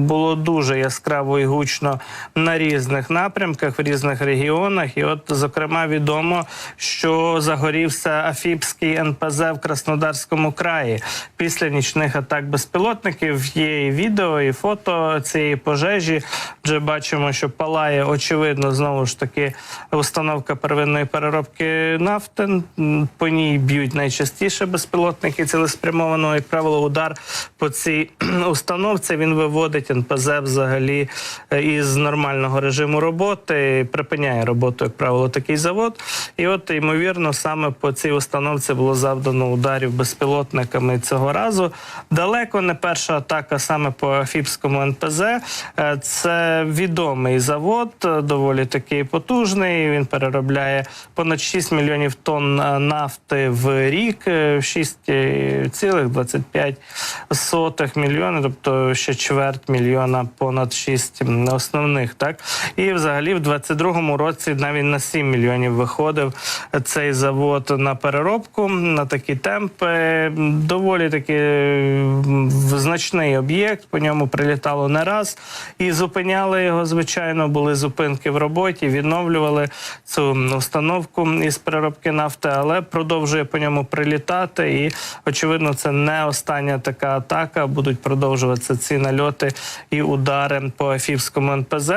було дуже яскраво і гучно на різних напрямках, в різних регіонах. І, от, зокрема, відомо, що загорівся Афіпський НПЗ в Краснодарському краї після нічних атак безпілотників. Є і відео, і фото цієї пожежі. Вже бачимо, що палає очевидно знову ж таки установка первинної переробки нафти. По ній б'ють найчастіше безпілотники цілеспрямовано, як правило, удар по цій установці. Він виводить НПЗ взагалі е, із нормального режиму роботи, припиняє роботу, як правило, такий завод. І от ймовірно, саме по цій установці було завдано ударів безпілотниками цього разу. Далеко не перша атака саме по Афіпському НПЗ. Е, Це відомий завод, е, доволі такий потужний. Він переробляє понад 6 мільйонів тонн нафти в рік, е, 6,25 мільйони, тобто ще чверть мільйона, понад 6 основних. Так і взагалі в 22-му році навіть на 7 мільйонів виходив цей завод на переробку на такі темпи. Доволі таки значний об'єкт. По ньому прилітало не раз і зупиняли його. Звичайно, були зупинки в роботі, відновлювали цю установку із переробки нафти, але продовжує по ньому прилітати. І очевидно, це не остання така атака. Будуть продовжуватися ці нальоти і удари по Афівському НПЗ.